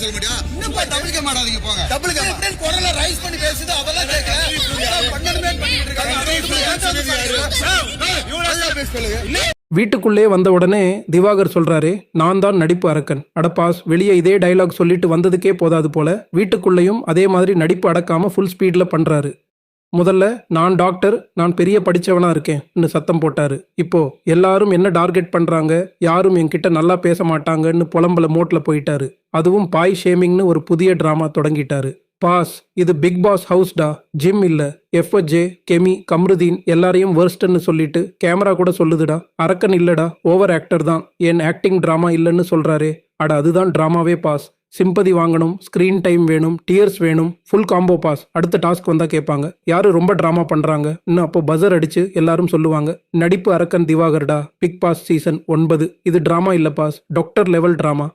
திருப்பி சொல்ல முடியா இன்னும் டபுள் மாட்டாதீங்க போங்க. டபுள் கேம் குரல ரைஸ் பண்ணி பேசுது அதெல்லாம் கேட்கல. பண்ணணுமே பண்ணிட்டு இருக்காங்க. பேசுறது. வீட்டுக்குள்ளே வந்த உடனே திவாகர் சொல்றாரு நான் தான் நடிப்பு அரக்கன். அடப்பாஸ் வெளியே இதே டயலாக் சொல்லிட்டு வந்ததுக்கே போதாது போல. வீட்டுக்குள்ளேயும் அதே மாதிரி நடிப்பு அடக்காம ஃபுல் ஸ்பீட்ல பண்றாரு. முதல்ல நான் டாக்டர் நான் பெரிய படிச்சவனா இருக்கேன்னு சத்தம் போட்டாரு. இப்போ எல்லாரும் என்ன டார்கெட் பண்றாங்க? யாரும் என்கிட்ட நல்லா பேச மாட்டாங்கன்னு புலம்பல மோட்ல போயிட்டாரு. அதுவும் பாய் ஷேமிங்னு ஒரு புதிய ட்ராமா தொடங்கிட்டாரு. பாஸ் இது பிக் பாஸ் ஹவுஸ்டா ஜிம் இல்லை. எஃப்எஜே கெமி கம்ருதீன் எல்லாரையும் வேர்ஸ்ட்னு சொல்லிட்டு கேமரா கூட சொல்லுதுடா. அரக்கன் இல்லடா. ஓவர் ஆக்டர் தான். என் ஆக்டிங் ட்ராமா இல்லைன்னு சொல்கிறாரே அட அதுதான் ட்ராமாவே பாஸ். சிம்பதி வாங்கணும் ஸ்க்ரீன் டைம் வேணும் டியர்ஸ் வேணும் ஃபுல் காம்போ பாஸ். அடுத்த டாஸ்க் வந்தால் கேட்பாங்க. யார் ரொம்ப ட்ராமா பண்ணுறாங்க இன்னும் அப்போ பசர் அடிச்சு எல்லாரும் சொல்லுவாங்க. நடிப்பு அரக்கன் திவாகர்டா? பிக் பாஸ் சீசன் ஒன்பது. இது ட்ராமா இல்லை பாஸ். Doctor level drama